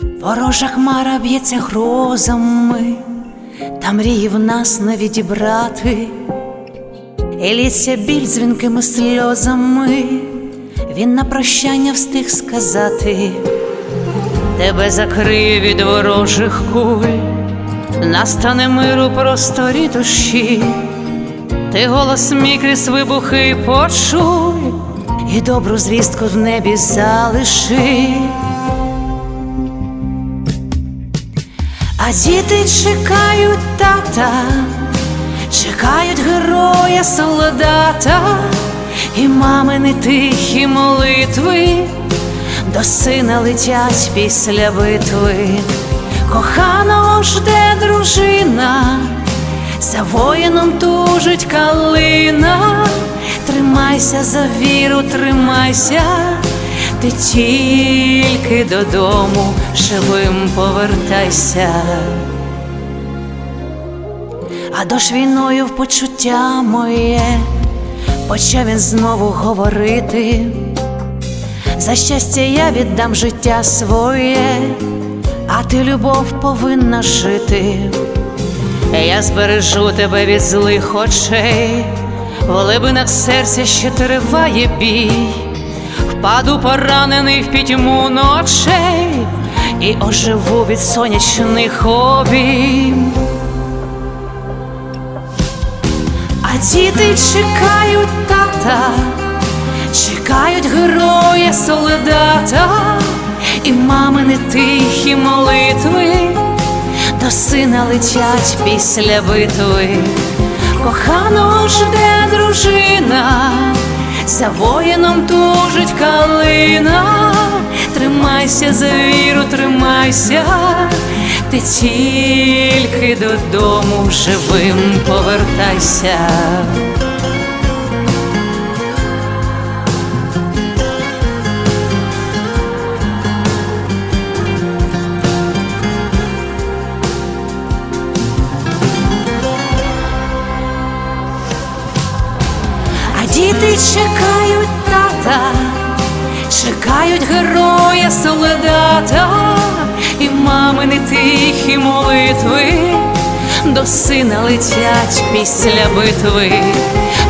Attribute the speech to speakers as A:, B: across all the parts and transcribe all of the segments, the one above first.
A: Ворожа хмара б'ється грозами, та мрії в нас не відібрати, і лється біль дзвінкими сльозами, він на прощання встиг сказати, тебе закриє від ворожих куль, настане миру просторі душі, ти голос мій крізь вибухи почуй, і добру звістку в небі залиши. А діти чекають тата, чекають героя солдата, і мамини тихі молитви до сина летять після битви, коханого жде дружина, за воїном тужить калина, тримайся за віру, тримайся. Ти тільки додому живим повертайся, а дощ війною в почуття моє, почав він знову говорити. За щастя я віддам життя своє, а ти любов повинна жити. Я збережу тебе від злих очей, в глибинах серця ще триває бій. Впаду поранений в пітьму ночей і оживу від сонячних обійм. А діти чекають тата, чекають героя солдата, і мамини тихі молитви до сина летять після битви, коханого жде дружина за воїном тужить калина, тримайся за віру, тримайся, ти тільки додому живим повертайся. Чекають тата, чекають героя солдата, і мамини тихі молитви. До сина летять після битви,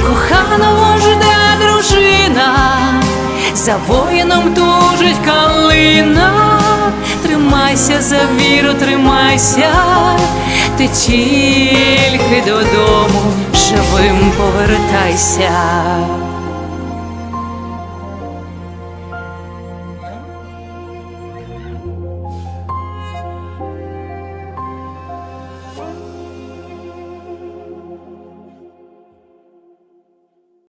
A: коханого жде дружина, за воїном тужить калина, тримайся за віру, тримайся, ти тільки додому живим повертайся.